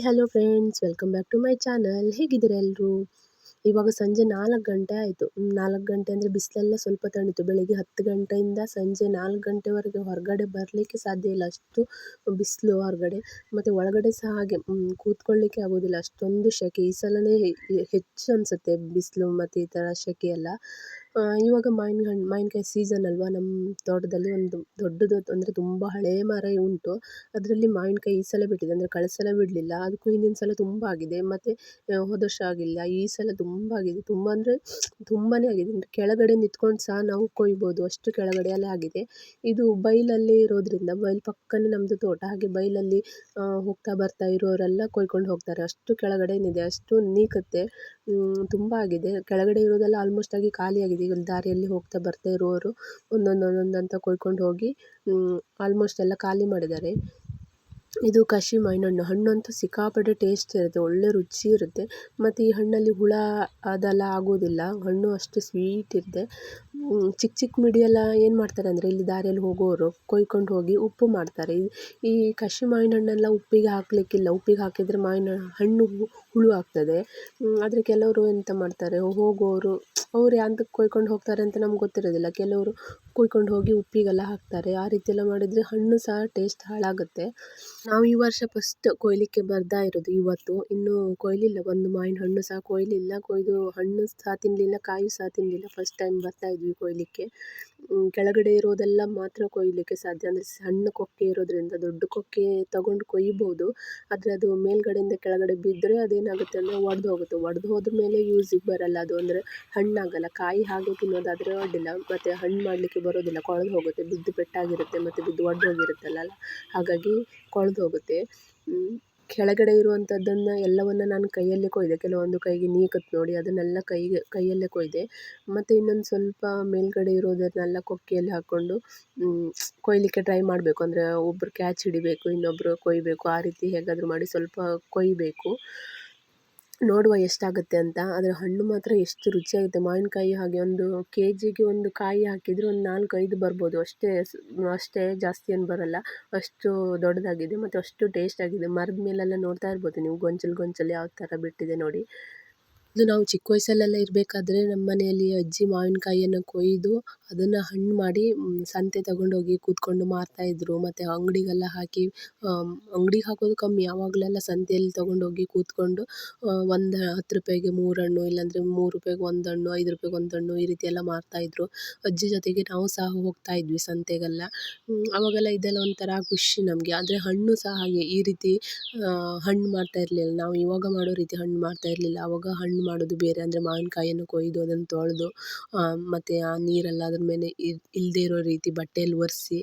Hello friends welcome back to my channel ಹೇಗಿದ್ದೀರಾ ಎಲ್ಲರೂ ಇವಾಗ ಸಂಜೆ ನಾಲ್ಕು ಗಂಟೆ ಆಯಿತು. ನಾಲ್ಕು ಗಂಟೆ ಅಂದರೆ ಬಿಸಿಲೆಲ್ಲ ಸ್ವಲ್ಪ ತಣಿತು ಬೆಳಿಗ್ಗೆ ಹತ್ತು ಗಂಟೆಯಿಂದ ಸಂಜೆ ನಾಲ್ಕು ಗಂಟೆವರೆಗೆ ಹೊರಗಡೆ ಬರಲಿಕ್ಕೆ ಸಾಧ್ಯ ಇಲ್ಲ. ಅಷ್ಟು ಬಿಸಿಲು ಹೊರಗಡೆ. ಮತ್ತು ಒಳಗಡೆ ಸಹ ಹಾಗೆ ಕೂತ್ಕೊಳ್ಳಿಕ್ಕೆ ಆಗೋದಿಲ್ಲ. ಅಷ್ಟೊಂದು ಸೆಕೆ ಈ ಸಲನೇ ಹೆಚ್ಚು ಅನಿಸುತ್ತೆ ಬಿಸಿಲು ಮತ್ತು ಈ ಥರ ಸೆಕೆ ಎಲ್ಲ ಇವಾಗ ಮಾವಿನ ಹಣ್ಣು ಮಾವಿನ್ಕಾಯಿ ಸೀಸನ್ ಅಲ್ವಾ? ನಮ್ಮ ತೋಟದಲ್ಲಿ ಒಂದು ದೊಡ್ಡದು ಅಂದರೆ ತುಂಬ ಹಳೆಯ ಮರ ಉಂಟು. ಅದರಲ್ಲಿ ಮಾವಿನಕಾಯಿ ಈ ಸಲ ಬಿಟ್ಟಿದೆ. ಅಂದರೆ ಕಳೆದ ಸಲ ಬಿಡಲಿಲ್ಲ. ಅದಕ್ಕೂ ಹಿಂದಿನ ಸಲ ತುಂಬ ಆಗಿದೆ. ಮತ್ತು ಹೋದ ವರ್ಷ ಆಗಿಲ್ಲ. ಈ ಸಲ ತುಂಬ ಆಗಿದೆ. ತುಂಬ ಅಂದರೆ ತುಂಬಾ ಆಗಿದೆ. ಕೆಳಗಡೆ ನಿಂತ್ಕೊಂಡು ಸಹ ನಾವು ಕೊಯ್ಬೋದು. ಅಷ್ಟು ಕೆಳಗಡೆಯಲ್ಲೇ ಆಗಿದೆ. ಇದು ಬೈಲಲ್ಲಿ ಇರೋದರಿಂದ, ಬೈಲ್ ಪಕ್ಕನೇ ನಮ್ಮದು ತೋಟ. ಹಾಗೆ ಬೈಲಲ್ಲಿ ಹೋಗ್ತಾ ಬರ್ತಾ ಇರೋರೆಲ್ಲ ಕೊಯ್ಕೊಂಡು ಹೋಗ್ತಾರೆ. ಅಷ್ಟು ಕೆಳಗಡೆ ಕೆಳಗಡೆನಿದೆ ಅಷ್ಟು ನೀಕತ್ತೆ. ತುಂಬ ಆಗಿದೆ. ಕೆಳಗಡೆ ಇರೋದೆಲ್ಲ ಆಲ್ಮೋಸ್ಟ್ ಆಗಿ ಖಾಲಿಯಾಗಿದೆ ಈಗ ದಾರಿಯಲ್ಲಿ ಹೋಗ್ತಾ ಬರ್ತಾ ಇರುವವರು ಒಂದೊಂದು ಒಂದೊಂದು ಅಂತ ಕೊಯ್ಕೊಂಡು ಹೋಗಿ ಆಲ್ಮೋಸ್ಟ್ ಎಲ್ಲ ಖಾಲಿ ಮಾಡಿದ್ದಾರೆ. ಇದು ಕಸಿ ಮಾವಿನ ಹಣ್ಣು ಹಣ್ಣಂತೂ ಸಿಕ್ಕಾಪಟ್ಟೆ ಟೇಸ್ಟ್ ಇರುತ್ತೆ. ಒಳ್ಳೆ ರುಚಿ ಇರುತ್ತೆ. ಮತ್ತು ಈ ಹಣ್ಣಲ್ಲಿ ಹುಳ ಅದೆಲ್ಲ ಆಗೋದಿಲ್ಲ. ಹಣ್ಣು ಅಷ್ಟು ಸ್ವೀಟ್ ಇರುತ್ತೆ. ಚಿಕ್ಕ ಚಿಕ್ಕ ಮಿಡಿಯೆಲ್ಲ ಏನು ಮಾಡ್ತಾರೆ ಅಂದರೆ ಇಲ್ಲಿ ದಾರಿಯಲ್ಲಿ ಹೋಗುವವರು ಕೊಯ್ಕೊಂಡು ಹೋಗಿ ಉಪ್ಪು ಮಾಡ್ತಾರೆ. ಈ ಕಸಿ ಮಾವಿನ ಹಣ್ಣೆಲ್ಲ ಉಪ್ಪಿಗೆ ಹಾಕಲಿಕ್ಕಿಲ್ಲ. ಉಪ್ಪಿಗೆ ಹಾಕಿದರೆ ಮಾವಿನ ಹಣ್ಣು ಹುಳು ಆಗ್ತದೆ. ಆದರೆ ಕೆಲವರು ಎಂತ ಮಾಡ್ತಾರೆ? ಹೋಗುವವರು ಅವ್ರು ಯಾಂತಕ್ಕೆ ಕೊಯ್ಕೊಂಡು ಹೋಗ್ತಾರೆ ಅಂತ ನಮ್ಗೆ ಗೊತ್ತಿರೋದಿಲ್ಲ. ಕೆಲವರು ಕೊಯ್ಕೊಂಡು ಹೋಗಿ ಉಪ್ಪಿಗೆಲ್ಲ ಹಾಕ್ತಾರೆ. ಆ ರೀತಿಯೆಲ್ಲ ಮಾಡಿದರೆ ಹಣ್ಣು ಸಹ ಟೇಸ್ಟ್ ಹಾಳಾಗುತ್ತೆ. ನಾವು ಈ ವರ್ಷ ಫಸ್ಟ್ ಕೊಯ್ಲಿಕ್ಕೆ ಬರ್ತಾ ಇರೋದು ಇವತ್ತು. ಇನ್ನೂ ಕೊಯ್ಲಿಲ್ಲ. ಒಂದು ಮಾವಿನ ಹಣ್ಣು ಸಹ ಕೊಯ್ಲಿಲ್ಲ. ಕೊಯ್ದು ಹಣ್ಣು ಸಹ ತಿನ್ನಲಿಲ್ಲ ಕಾಯಿ ಸಹ ತಿನ್ನಲಿಲ್ಲ ಫಸ್ಟ್ ಟೈಮ್ ಬರ್ತಾ ಇದ್ವಿ ಕೊಯ್ಲಿಕ್ಕೆ. ಕೆಳಗಡೆ ಇರೋದೆಲ್ಲ ಮಾತ್ರ ಕೊಯ್ಲಿಕ್ಕೆ ಸಾಧ್ಯ. ಅಂದರೆ ಸಣ್ಣ ಕೊಕ್ಕೆ ಇರೋದರಿಂದ ದೊಡ್ಡ ಕೊಕ್ಕೆ ತಗೊಂಡು ಕೊಯ್ಬೋದು. ಆದರೆ ಅದು ಮೇಲ್ಗಡೆಯಿಂದ ಕೆಳಗಡೆ ಬಿದ್ದರೆ ಅದೇನಾಗುತ್ತೆ ಅಂದರೆ ಒಡೆದು ಹೋಗುತ್ತೆ. ಒಡೆದು ಹೋದ ಮೇಲೆ ಯೂಸಿಗೆ ಬರಲ್ಲ ಅದು. ಅಂದರೆ ಹಣ್ಣಾಗಲ್ಲ. ಕಾಯಿ ಹಾಗೆ ತಿನ್ನೋದಾದರೆ ಅಡ್ಡಿಲ್ಲ. ಮತ್ತು ಹಣ್ಣು ಮಾಡಲಿಕ್ಕೆ ಬರೋದಿಲ್ಲ. ಕೊಳೆದು ಹೋಗುತ್ತೆ. ಬಿದ್ದು ಪೆಟ್ಟಾಗಿರುತ್ತೆ. ಮತ್ತು ಬಿದ್ದು ಒಡೆದು ಹೋಗಿರುತ್ತಲ್ಲ ಹಾಗಾಗಿ ಕೊಳೆದು ಹೋಗುತ್ತೆ. ಕೆಳಗಡೆ ಇರುವಂಥದ್ದನ್ನು ಎಲ್ಲವನ್ನು ನಾನು ಕೈಯಲ್ಲೇ ಕೊಯ್ದೆ. ಕೆಲವೊಂದು ಕೈಗೆ ನೀಕತ್ತು ನೋಡಿ ಅದನ್ನೆಲ್ಲ ಕೈಗೆ, ಕೈಯಲ್ಲೇ ಕೊಯ್ದೆ. ಮತ್ತು ಇನ್ನೊಂದು ಸ್ವಲ್ಪ ಮೇಲ್ಗಡೆ ಇರೋದನ್ನೆಲ್ಲ ಕೊಕ್ಕಿಯಲ್ಲಿ ಹಾಕ್ಕೊಂಡು ಕೊಯ್ಲಿಕ್ಕೆ ಟ್ರೈ ಮಾಡಬೇಕು. ಅಂದರೆ ಒಬ್ಬರು ಕ್ಯಾಚ್ ಹಿಡಿಬೇಕು ಇನ್ನೊಬ್ಬರು ಕೊಯ್ಬೇಕು. ಆ ರೀತಿ ಹೇಗಾದರೂ ಮಾಡಿ ಸ್ವಲ್ಪ ಕೊಯ್ಯಬೇಕು ನೋಡುವ ಎಷ್ಟಾಗುತ್ತೆ ಅಂತ ಆದರೆ ಹಣ್ಣು ಮಾತ್ರ ಎಷ್ಟು ರುಚಿಯಾಗುತ್ತೆ. ಮಾವಿನಕಾಯಿ ಹಾಗೆ ಒಂದು ಕೆ ಜಿಗೆ ಒಂದು ಕಾಯಿ ಹಾಕಿದರೆ ಒಂದು ನಾಲ್ಕು, ಐದು ಬರ್ಬೋದು. ಅಷ್ಟೇ ಅಷ್ಟೇ ಜಾಸ್ತಿ ಏನು ಬರಲ್ಲ. ಅಷ್ಟು ದೊಡ್ಡದಾಗಿದೆ, ಮತ್ತು ಅಷ್ಟು ಟೇಸ್ಟಾಗಿದೆ ಮರದ ಮೇಲೆಲ್ಲ ನೋಡ್ತಾ ಇರ್ಬೋದು ನೀವು ಗೊಂಚಲು ಗೊಂಚಲು ಯಾವ ಥರ ಬಿಟ್ಟಿದೆ ನೋಡಿ. ಇದು ನಾವು ಚಿಕ್ಕ ವಯಸ್ಸಲ್ಲೆಲ್ಲ ಇರಬೇಕಾದ್ರೆ ನಮ್ಮ ಮನೆಯಲ್ಲಿ ಅಜ್ಜಿ ಮಾವಿನಕಾಯಿಯನ್ನು ಕೊಯ್ದು ಅದನ್ನು ಹಣ್ಣು ಮಾಡಿ ಸಂತೆ ತಗೊಂಡೋಗಿ ಕೂತ್ಕೊಂಡು ಮಾರ್ತಾಯಿದ್ರು ಮತ್ತು ಅಂಗಡಿಗೆಲ್ಲ ಹಾಕಿ ಅಂಗ್ಡಿಗೆ ಹಾಕೋದು ಕಮ್ಮಿ. ಆವಾಗಲೆಲ್ಲ ಸಂತೆಯಲ್ಲಿ ತಗೊಂಡೋಗಿ ಕೂತ್ಕೊಂಡು ಒಂದು ಹತ್ತು ರೂಪಾಯಿಗೆ ಮೂರು ಹಣ್ಣು ಇಲ್ಲಾಂದರೆ ಮೂರು ರೂಪಾಯಿಗೆ ಒಂದು ಹಣ್ಣು ಐದು ರೂಪಾಯಿಗೆ ಒಂದು ಹಣ್ಣು ಈ ರೀತಿ ಎಲ್ಲ ಮಾರ್ತಾಯಿದ್ರು ಅಜ್ಜಿ ಜೊತೆಗೆ ನಾವು ಸಹ ಹೋಗ್ತಾ ಇದ್ವಿ ಸಂತೆಗೆಲ್ಲ. ಆವಾಗೆಲ್ಲ ಇದೆಲ್ಲ ಒಂಥರ ಖುಷಿ ನಮಗೆ. ಆದರೆ ಹಣ್ಣು ಸಹ ಹಾಗೆ ಈ ರೀತಿ ಹಣ್ಣು ಮಾಡ್ತಾ ಇರಲಿಲ್ಲ. ನಾವು ಇವಾಗ ಮಾಡೋ ರೀತಿ ಹಣ್ಣು ಮಾಡ್ತಾ ಇರಲಿಲ್ಲ. ಆವಾಗ ಹಣ್ಣು ಮಾಡೋದು ಬೇರೆ ಅಂದರೆ ಮಾವಿನಕಾಯನ್ನು ಕೊಯ್ದು ಅದನ್ನು ತೊಳೆದು ಮತ್ತು ಆ ನೀರೆಲ್ಲ ಅದ್ರ ಮೇಲೆ ಇಲ್ಲದೇ ಇರೋ ರೀತಿ ಬಟ್ಟೆಯಲ್ಲಿ ಒರೆಸಿ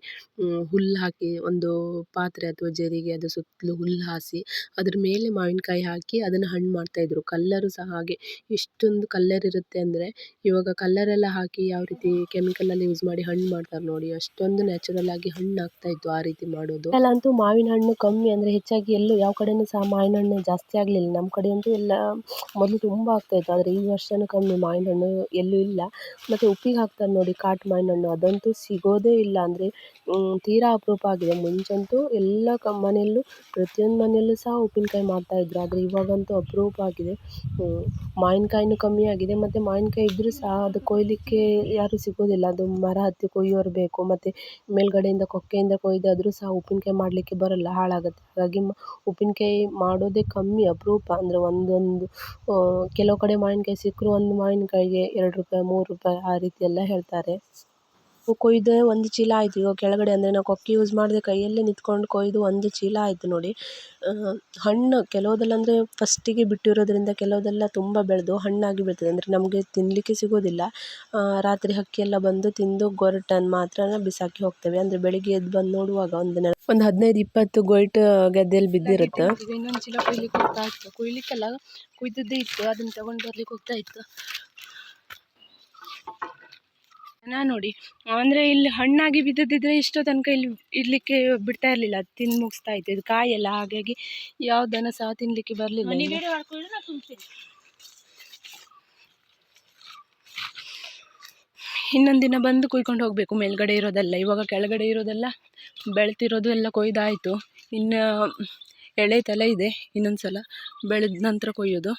ಹುಲ್ಲು ಹಾಕಿ ಒಂದು ಪಾತ್ರೆ ಅಥವಾ ಜರಿಗೆ ಅದು ಸುತ್ತಲೂ ಹುಲ್ಲು ಹಾಸಿ ಅದ್ರ ಮೇಲೆ ಮಾವಿನಕಾಯಿ ಹಾಕಿ ಅದನ್ನು ಹಣ್ಣು ಮಾಡ್ತಾಯಿದ್ರು ಕಲ್ಲರು ಸಹ ಹಾಗೆ ಎಷ್ಟೊಂದು ಕಲ್ಲರ್ ಇರುತ್ತೆ ಅಂದರೆ ಇವಾಗ ಕಲ್ಲರೆಲ್ಲ ಹಾಕಿ ಯಾವ ರೀತಿ ಕೆಮಿಕಲೆಲ್ಲ ಯೂಸ್ ಮಾಡಿ ಹಣ್ಣು ಮಾಡ್ತಾರೆ ನೋಡಿ, ಅಷ್ಟೊಂದು ನ್ಯಾಚುರಲ್ ಆಗಿ ಹಣ್ಣು ಆಗ್ತಾಯಿತ್ತು ಆ ರೀತಿ ಮಾಡೋದು. ಅಂತೂ ಮಾವಿನ ಹಣ್ಣು ಕಮ್ಮಿ ಅಂದರೆ ಹೆಚ್ಚಾಗಿ ಎಲ್ಲೂ ಯಾವ ಕಡೆಯೂ ಸಹ ಮಾವಿನ ಹಣ್ಣು ಜಾಸ್ತಿ ಆಗಲಿಲ್ಲ. ನಮ್ಮ ಕಡೆ ಅಂತೂ ಎಲ್ಲ ಮೊದಲು ತುಂಬ ಆಗ್ತಾಯಿತ್ತು ಆದರೆ ಈ ವರ್ಷವೂ ಕಮ್ಮಿ ಮಾವಿನ ಹಣ್ಣು ಎಲ್ಲೂ ಇಲ್ಲ. ಮತ್ತು ಉಪ್ಪಿಗೆ ಹಾಕ್ತಾರೆ ನೋಡಿ ಕಾಟು ಮಾವಿನ ಹಣ್ಣು ಅದಂತೂ ಸಿಗೋದೇ ಇಲ್ಲ. ಅಂದರೆ ತೀರಾ ಅಪರೂಪ ಆಗಿದೆ. ಮುಂಚಂತೂ ಎಲ್ಲ ಕ, ಮನೆಯಲ್ಲೂ, ಪ್ರತಿಯೊಂದು ಮನೆಯಲ್ಲೂ ಸಹ ಉಪ್ಪಿನಕಾಯಿ ಮಾಡ್ತಾಯಿದ್ರು ಆದರೆ ಇವಾಗಂತೂ ಅಪರೂಪ ಆಗಿದೆ. ಮಾವಿನಕಾಯಿನೂ ಕಮ್ಮಿ ಆಗಿದೆ. ಮತ್ತು ಮಾವಿನಕಾಯಿ ಇದ್ದರೂ ಸಹ ಅದು ಕೊಯ್ಲಿಕ್ಕೆ ಯಾರೂ ಸಿಗೋದಿಲ್ಲ. ಅದು ಮರ ಹತ್ತಿ ಕೊಯ್ಯೋರು ಬೇಕು. ಮತ್ತು ಮೇಲ್ಗಡೆಯಿಂದ ಕೊಕ್ಕೆಯಿಂದ ಕೊಯ್ದಾದರೂ ಸಹ ಉಪ್ಪಿನಕಾಯಿ ಮಾಡಲಿಕ್ಕೆ ಬರೋಲ್ಲ, ಹಾಳಾಗುತ್ತೆ. ಹಾಗಾಗಿ ಉಪ್ಪಿನಕಾಯಿ ಮಾಡೋದೇ ಕಮ್ಮಿ ಅಪರೂಪ. ಅಂದರೆ ಒಂದೊಂದು ಕೆಲವು ಕಡೆ ಮಾವಿನ್ಕಾಯಿ ಸಿಕ್ಕರೂ ಒಂದು ಮಾವಿನಕಾಯಿಗೆ ಎರಡು ರೂಪಾಯಿ ಮೂರು ರೂಪಾಯಿ ಆ ರೀತಿ ಎಲ್ಲ ಹೇಳ್ತಾರೆ. ಕೊಯ್ದು ಒಂದು ಚೀಲ ಆಯಿತು. ಇವಾಗ ಕೆಳಗಡೆ ಅಂದರೆ ನಾವು ಕೊಕ್ಕೆ ಯೂಸ್ ಮಾಡದೆ ಕೈಯಲ್ಲೇ ನಿಂತ್ಕೊಂಡು ಕೊಯ್ದು ಒಂದು ಚೀಲ ಆಯಿತು ನೋಡಿ. ಹಣ್ಣು ಕೆಲವುದೆಲ್ಲ ಅಂದರೆ ಫಸ್ಟಿಗೆ ಬಿಟ್ಟಿರೋದ್ರಿಂದ ಕೆಲವುದೆಲ್ಲ ತುಂಬ ಬೆಳೆದು ಹಣ್ಣಾಗಿ ಬೀಳ್ತದೆ ಅಂದರೆ ನಮಗೆ ತಿನ್ನಲಿಕ್ಕೆ ಸಿಗೋದಿಲ್ಲ. ರಾತ್ರಿ ಹಕ್ಕಿ ಎಲ್ಲ ಬಂದು ತಿಂದು ಗೊರಟನ್ನು ಮಾತ್ರ ಬಿಸಾಕಿ ಹೋಗ್ತವೆ. ಅಂದರೆ ಬೆಳಿಗ್ಗೆ ಎದ್ದು ಬಂದು ನೋಡುವಾಗ ಒಂದು ಒಂದು ಹದಿನೈದು ಇಪ್ಪತ್ತು ಗೊಯ್ಟು ಗದ್ದೆಯಲ್ಲಿ ಬಿದ್ದಿರುತ್ತೆ. ಇನ್ನೊಂದು ಚೀಲ ಕೊಯ್ಲಿಕ್ಕೆ ಹೋಗ್ತಾ ಇತ್ತು. ಕೊಯ್ಲಿಕ್ಕೆಲ್ಲ ಕುಯ್ದದ್ದೇ ಇತ್ತು. ಅದನ್ನು ತಗೊಂಡು ಬರ್ಲಿಕ್ಕೆ ಹೋಗ್ತಾ ಇತ್ತು. ನಾ ನೋಡಿ. ಅಂದರೆ ಇಲ್ಲಿ ಹಣ್ಣಾಗಿ ಬಿದ್ದದಿದ್ದರೆ ಇಷ್ಟೋ ತನಕ ಇಲ್ಲಿ ಇರಲಿಕ್ಕೆ ಬಿಡ್ತಾ ಇರಲಿಲ್ಲ. ತಿಂದು ಮುಗಿಸ್ತಾ ಇತ್ತು. ಇದು ಕಾಯೆಲ್ಲ ಹಾಗಾಗಿ ಯಾವ ದನ ಸಹ ತಿನ್ನಲಿಕ್ಕೆ ಬರಲಿಲ್ಲ ಇನ್ನೊಂದು ದಿನ ಬಂದು ಕುಯ್ಕೊಂಡು ಹೋಗಬೇಕು. ಮೇಲ್ಗಡೆ ಇರೋದೆಲ್ಲ. ಇವಾಗ ಕೆಳಗಡೆ ಇರೋದೆಲ್ಲ ಬೆಳ್ತಿರೋದು ಎಲ್ಲ ಕೊಯ್ದಾಯಿತು. ಇನ್ನು ತಲೆ ಇದೆ ಇನ್ನೊಂದು ಸಲ ಬೆಳೆದ ನಂತರ ಕೊಯ್ಯೋದು.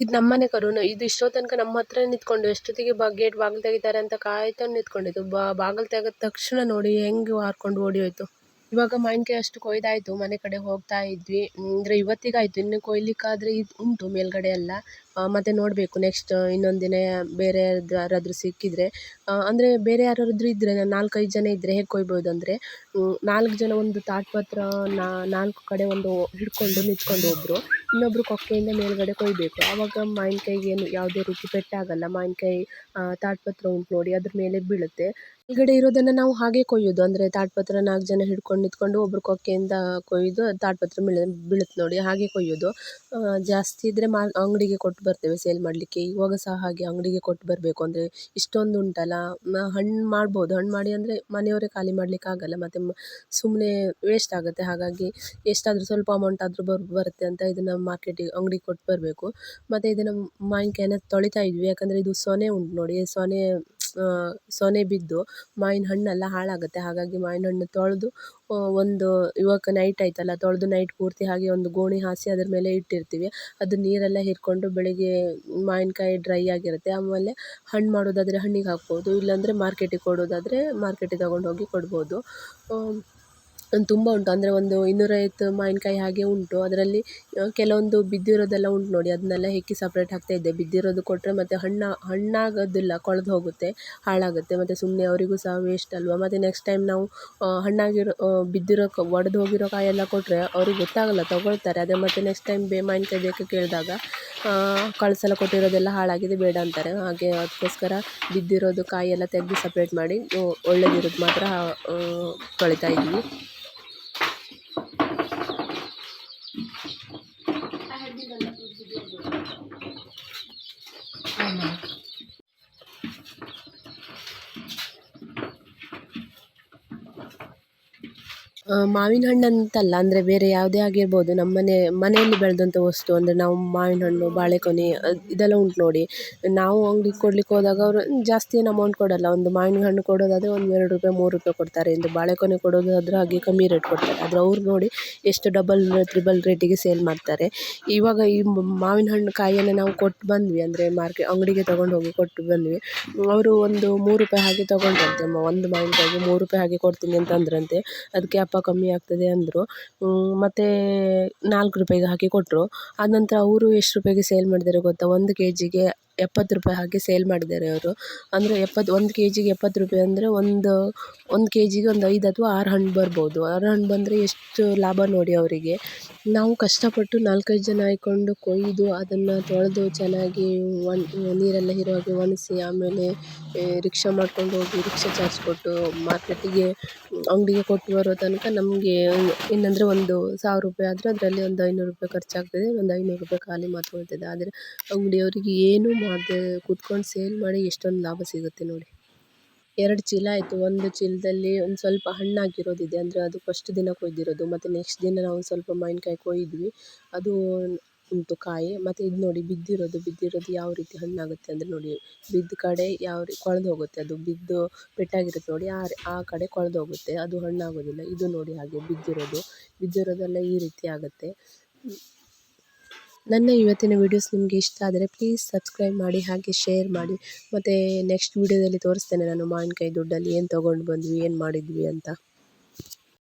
ಇದು ನಮ್ಮನೆ ಕರು ಇದು ಇಷ್ಟೋ ತನಕ ನಮ್ಮ ಹತ್ರ ನಿಂತ್ಕೊಂಡು ಎಷ್ಟೊತ್ತಿಗೆ ಬಾ, ಗೇಟ್ ಬಾಗಿಲು ತೆಗಿತಾರೆ ಅಂತ ಕಾಯ್ತಾ ನಿಂತ್ಕೊಂಡಿತ್ತು ಬಾಗಿಲು ತೆಗೆದ ತಕ್ಷಣ ನೋಡಿ ಹೆಂಗೆ ಹಾರ್ಕೊಂಡು ಓಡಿ ಹೋಯ್ತು. ಇವಾಗ ಮಾವಿನಕಾಯಿ ಅಷ್ಟು ಕೊಯ್ದಾಯಿತು. ಮನೆ ಕಡೆ ಹೋಗ್ತಾ ಇದ್ವಿ. ಅಂದರೆ ಇವತ್ತಿಗಾಯಿತು. ಇನ್ನು ಕೊಯ್ಲಿಕ್ಕಾದರೆ ಇದು ಉಂಟು ಮೇಲ್ಗಡೆ ಎಲ್ಲ. ಮತ್ತು ನೋಡಬೇಕು. ನೆಕ್ಸ್ಟ್ ಇನ್ನೊಂದು ದಿನ ಬೇರೆ ಯಾರಾದರೂ ಸಿಕ್ಕಿದರೆ ಅಂದರೆ ಬೇರೆ ಯಾರಾದರೂ ಇದ್ದರೆ ನಾಲ್ಕೈದು ಜನ ಇದ್ದರೆ ಹೇಗೆ ಕೊಯ್ಬೋದು ಅಂದರೆ ನಾಲ್ಕು ಜನ ಒಂದು ತಾಟ್ಪತ್ರ ನಾಲ್ಕು ಕಡೆ ಒಂದು ಹಿಡ್ಕೊಂಡು ನಿಂತ್ಕೊಂಡು ಒಬ್ಬರು ಇನ್ನೊಬ್ಬರು ಕೊಕ್ಕೆಯಿಂದ ಮೇಲುಗಡೆ ಕೊಯ್ಬೇಕು. ಆವಾಗ ಮಾವಿನ್ಕಾಯಿಗೆ ಏನು ಯಾವುದೇ ರೀತಿ ಪೆಟ್ಟಾಗಲ್ಲ. ಮಾವಿನ್ಕಾಯಿ ತಾಟ್ಪತ್ರ ಉಂಟು ನೋಡಿ, ಅದ್ರ ಮೇಲೆ ಬೀಳುತ್ತೆ. ಕೆಳಗಡೆ ಇರೋದನ್ನು ನಾವು ಹಾಗೆ ಕೊಯ್ಯೋದು. ಅಂದರೆ ತಾಟ್ಪತ್ರ ನಾಲ್ಕು ಜನ ಹಿಡ್ಕೊಂಡು ನಿಂತ್ಕೊಂಡು ಒಬ್ಬರು ಕೊಕ್ಕೆಯಿಂದ ಕೊಯ್ದು ತಾಟ್ಪತ್ರ ಬೀಳ, ಬೀಳುತ್ತೆ ನೋಡಿ, ಹಾಗೆ ಕೊಯ್ಯೋದು. ಜಾಸ್ತಿ ಇದ್ದರೆ ಮಾ, ಅಂಗಡಿಗೆ ಕೊಟ್ಟು ಬರ್ತೇವೆ ಸೇಲ್ ಮಾಡಲಿಕ್ಕೆ. ಇವಾಗ ಸಹ ಹಾಗೆ ಅಂಗಡಿಗೆ ಕೊಟ್ಟು ಬರಬೇಕು ಅಂದರೆ ಇಷ್ಟೊಂದು ಉಂಟಲ್ಲ. ಹಣ್ಣು ಮಾಡ್ಬೋದು. ಹಣ್ಣು ಮಾಡಿ ಅಂದರೆ ಮನೆಯವರೇ ಖಾಲಿ ಮಾಡ್ಲಿಕ್ಕೆ ಆಗಲ್ಲ. ಮತ್ತು ಸುಮ್ಮನೆ ವೇಸ್ಟ್ ಆಗುತ್ತೆ. ಹಾಗಾಗಿ ಎಷ್ಟಾದರೂ ಸ್ವಲ್ಪ ಅಮೌಂಟ್ ಆದರೂ ಬರ್, ಬರುತ್ತೆ ಅಂತ ಇದನ್ನು ಮಾರ್ಕೆಟಿಗೆ ಅಂಗಡಿಗೆ ಕೊಟ್ಟು ಬರಬೇಕು. ಮತ್ತು ಇದನ್ನು ಮಾವಿನ್ಕಾಯನ್ನ ತೊಳಿತಾ ಇದ್ವಿ. ಯಾಕಂದರೆ ಇದು ಸೊನೆ ಉಂಟು ನೋಡಿ. ಸೊನೆ ಸೊನೆ ಬಿದ್ದು ಮಾವಿನ ಹಣ್ಣೆಲ್ಲ ಹಾಳಾಗುತ್ತೆ. ಹಾಗಾಗಿ ಮಾವಿನ ಹಣ್ಣು ತೊಳೆದು ಒಂದು ಇವಾಗ ನೈಟ್ ಆಯಿತಲ್ಲ, ತೊಳೆದು ನೈಟ್ ಪೂರ್ತಿ ಹಾಗೆ ಒಂದು ಗೋಣಿ ಹಾಸಿ ಅದ್ರ ಮೇಲೆ ಇಟ್ಟಿರ್ತೀವಿ. ಅದು ನೀರೆಲ್ಲ ಹೀರ್ಕೊಂಡು ಬೆಳಗ್ಗೆ ಮಾವಿನಕಾಯಿ ಡ್ರೈ ಆಗಿರುತ್ತೆ. ಆಮೇಲೆ ಹಣ್ಣು ಮಾಡೋದಾದರೆ ಹಣ್ಣಿಗೆ ಹಾಕ್ಬೋದು, ಇಲ್ಲಾಂದರೆ ಮಾರ್ಕೆಟಿಗೆ ಕೊಡೋದಾದರೆ ಮಾರ್ಕೆಟಿಗೆ ತಗೊಂಡು ಹೋಗಿ ಕೊಡ್ಬೋದು ತುಂಬ ಉಂಟು. ಅಂದರೆ ಒಂದು ಇನ್ನೂರೈವತ್ತು ಮಾವಿನ್ಕಾಯಿ ಹಾಗೆ ಉಂಟು. ಅದರಲ್ಲಿ ಕೆಲವೊಂದು ಬಿದ್ದಿರೋದೆಲ್ಲ ಉಂಟು ನೋಡಿ. ಅದನ್ನೆಲ್ಲ ಹೆಕ್ಕಿ ಸಪ್ರೇಟ್ ಹಾಕ್ತಾಯಿದ್ದೆ ಬಿದ್ದಿರೋದು ಕೊಟ್ಟರೆ ಮತ್ತು ಹಣ್ಣು, ಹಣ್ಣಾಗೋದಿಲ್ಲ ಕೊಳೆದು ಹೋಗುತ್ತೆ ಹಾಳಾಗುತ್ತೆ. ಮತ್ತು ಸುಮ್ಮನೆ ಅವರಿಗೂ ಸಹ ವೇಸ್ಟ್ ಅಲ್ವ? ಮತ್ತು ನೆಕ್ಸ್ಟ್ ಟೈಮ್ ನಾವು ಹಣ್ಣಾಗಿರೋ ಬಿದ್ದಿರೋ ಒಡೆದು ಹೋಗಿರೋ ಕಾಯೆಲ್ಲ ಕೊಟ್ಟರೆ ಅವ್ರಿಗೆ ಗೊತ್ತಾಗಲ್ಲ, ತೊಗೊಳ್ತಾರೆ. ಅದೇ ಮತ್ತು ನೆಕ್ಸ್ಟ್ ಟೈಮ್ ಬೇ, ಮಾವಿನ್ಕಾಯಿ ಬೇಕು ಕೇಳಿದಾಗ ಕಳಸೆಲ್ಲ ಸಲ ಕೊಟ್ಟಿರೋದೆಲ್ಲ ಹಾಳಾಗಿದೆ, ಬೇಡ ಅಂತಾರೆ. ಹಾಗೆ ಅದಕ್ಕೋಸ್ಕರ ಬಿದ್ದಿರೋದು ಕಾಯೆಲ್ಲ ತೆಗೆದು ಸಪ್ರೇಟ್ ಮಾಡಿ ಒಳ್ಳೆದಿರೋದು ಮಾತ್ರ ತೊಳಿತಾ ಇದ್ವಿ ಮಾವಿನ ಹಣ್ಣು ಅಂತಲ್ಲ ಅಂದರೆ ಬೇರೆ ಯಾವುದೇ ಆಗಿರ್ಬೋದು, ನಮ್ಮ ಮನೆ, ಮನೆಯಲ್ಲಿ ಬೆಳೆದಂಥ ವಸ್ತು, ಅಂದರೆ ನಾವು ಮಾವಿನ ಹಣ್ಣು, ಬಾಳೆಕೊನೆ ಇದೆಲ್ಲ ಉಂಟು ನೋಡಿ. ನಾವು ಅಂಗ್ಡಿಗೆ ಕೊಡ್ಲಿಕ್ಕೆ ಹೋದಾಗ ಅವರು ಜಾಸ್ತಿ ಏನು ಅಮೌಂಟ್ ಕೊಡಲ್ಲ. ಒಂದು ಮಾವಿನ ಹಣ್ಣು ಕೊಡೋದಾದರೆ ಒಂದು ಎರಡು ರೂಪಾಯಿ, ಮೂರು ರೂಪಾಯಿ ಕೊಡ್ತಾರೆ. ಒಂದು ಬಾಳೆಕೊನೆ ಕೊಡೋದಾದರೆ ಹಾಗೆ ಕಮ್ಮಿ ರೇಟ್ ಕೊಡ್ತಾರೆ. ಆದರೆ ಅವ್ರು ನೋಡಿ ಎಷ್ಟು ಡಬಲ್ ತ್ರಿಬಲ್ ರೇಟಿಗೆ ಸೇಲ್ ಮಾಡ್ತಾರೆ. ಇವಾಗ ಈ ಮಾವಿನ ಹಣ್ಣು ಕಾಯಿಯನ್ನು ನಾವು ಕೊಟ್ಟು ಬಂದ್ವಿ. ಅಂದರೆ ಮಾರ್ಕೆ ಅಂಗಡಿಗೆ ತಗೊಂಡು ಹೋಗಿ ಕೊಟ್ಟು ಬಂದ್ವಿ. ಅವರು ಒಂದು ಮೂರು ರೂಪಾಯಿ ಹಾಗೆ ತೊಗೊಂಡ್ರಂತೆ. ಒಂದು ಮಾವಿನಕಾಯಿಗೆ ಮೂರು ರೂಪಾಯಿ ಹಾಗೆ ಕೊಡ್ತೀನಿ ಅಂತಂದ್ರಂತೆ. ಅದಕ್ಕೆ ಅಪ್ಪ ಕಮ್ಮಿ ಆಗ್ತದೆ ಅಂದರು. ಮತ್ತು ನಾಲ್ಕು ರೂಪಾಯಿಗೆ ಹಾಕಿ ಕೊಟ್ಟರು ಆದ ನಂತರ ಅವರು ಎಷ್ಟು ರೂಪಾಯಿಗೆ ಸೇಲ್ ಮಾಡಿದ್ದಾರೆ ಗೊತ್ತಾ? ಒಂದು ಕೆ ಜಿಗೆ ಎಪ್ಪತ್ತು ರೂಪಾಯಿ ಹಾಗೆ ಸೇಲ್ ಮಾಡಿದ್ದಾರೆ ಅವರು. ಅಂದರೆ ಎಪ್ಪತ್ತು ಒಂದು ಕೆ ಜಿಗೆ ಎಪ್ಪತ್ತು ರೂಪಾಯಿ ಅಂದರೆ ಒಂದು ಒಂದು ಕೆ ಜಿಗೆ ಒಂದು ಐದು ಅಥವಾ ಆರು ಹಣ್ಣು ಬರ್ಬೋದು. ಆರು ಹಣ್ಣು ಬಂದರೆ ಎಷ್ಟು ಲಾಭ ನೋಡಿ ಅವರಿಗೆ. ನಾವು ಕಷ್ಟಪಟ್ಟು ನಾಲ್ಕೈದು ಜನ ಆಯ್ಕೊಂಡು ಕೊಯ್ದು ಅದನ್ನು ತೊಳೆದು ಚೆನ್ನಾಗಿ ಒಣ, ನೀರೆಲ್ಲ ಹೀರೋ ಹಾಗೆ ಒಣಸಿ ಆಮೇಲೆ ರಿಕ್ಷಾ ಮಾಡ್ಕೊಂಡು ಹೋಗಿ ರಿಕ್ಷಾ ಚಾರ್ಜ್ ಕೊಟ್ಟು ಮಾರ್ಕೆಟಿಗೆ, ಅಂಗಡಿಗೆ ಕೊಟ್ಟು ಬರೋ ತನಕ ನಮಗೆ ಏನಂದರೆ ಒಂದು ಸಾವಿರ ರೂಪಾಯಿ ಆದರೆ ಅದರಲ್ಲಿ ಒಂದು ಐನೂರು ರೂಪಾಯಿ ಖರ್ಚಾಗ್ತದೆ. ಒಂದು ಐನೂರು ರೂಪಾಯಿ ಖಾಲಿ ಮಾತ್ರ ಆದರೆ ಅಂಗಡಿಯವರಿಗೆ ಏನೂ ಮಾಡದೆ ಕೂತ್ಕೊಂಡು ಸೇಲ್ ಮಾಡಿ ಎಷ್ಟೊಂದು ಲಾಭ ಸಿಗುತ್ತೆ ನೋಡಿ. ಎರಡು ಚೀಲ ಆಯಿತು, ಒಂದು ಚೀಲದಲ್ಲಿ ಒಂದು ಸ್ವಲ್ಪ ಹಣ್ಣಾಗಿರೋದಿದೆ. ಅಂದರೆ ಅದು ಫಸ್ಟ್ ದಿನ ಕೊಯ್ದಿರೋದು, ಮತ್ತು ನೆಕ್ಸ್ಟ್ ದಿನ ನಾವು ಸ್ವಲ್ಪ ಮಾವಿನಕಾಯಿ ಕೊಯ್ದ್ವಿ. ಅದು ಉಂಟು ಕಾಯಿ, ಮತ್ತು ಇದು ನೋಡಿ ಬಿದ್ದಿರೋದು. ಬಿದ್ದಿರೋದು ಯಾವ ರೀತಿ ಹಣ್ಣಾಗುತ್ತೆ ಅಂದರೆ ನೋಡಿ, ಬಿದ್ದ ಕಡೆ ಯಾವ ರೀ, ಕೊಳೆದು ಹೋಗುತ್ತೆ ಅದು. ಬಿದ್ದು ಪೆಟ್ಟಾಗಿರುತ್ತೆ ನೋಡಿ, ಆ ಆ ಕಡೆ ಕೊಳೆದು ಹೋಗುತ್ತೆ. ಅದು ಹಣ್ಣಾಗೋದಿಲ್ಲ. ಇದು ನೋಡಿ ಹಾಗೆ ಬಿದ್ದಿರೋದು. ಬಿದ್ದಿರೋದೆಲ್ಲ ಈ ರೀತಿ ಆಗುತ್ತೆ. ನನ್ನ ಇವತ್ತಿನ ವೀಡಿಯೋಸ್ ನಿಮಗೆ ಇಷ್ಟ ಆದರೆ ಪ್ಲೀಸ್ ಸಬ್ಸ್ಕ್ರೈಬ್ ಮಾಡಿ, ಹಾಗೆ ಶೇರ್ ಮಾಡಿ. ಮತ್ತು ನೆಕ್ಸ್ಟ್ ವೀಡಿಯೋದಲ್ಲಿ ತೋರಿಸ್ತೇನೆ ನಾನು ಮಾವಿನಕಾಯಿ ದುಡ್ಡಲ್ಲಿ ಏನು ತೊಗೊಂಡು ಬಂದ್ವಿ, ಏನು ಮಾಡಿದ್ವಿ ಅಂತ.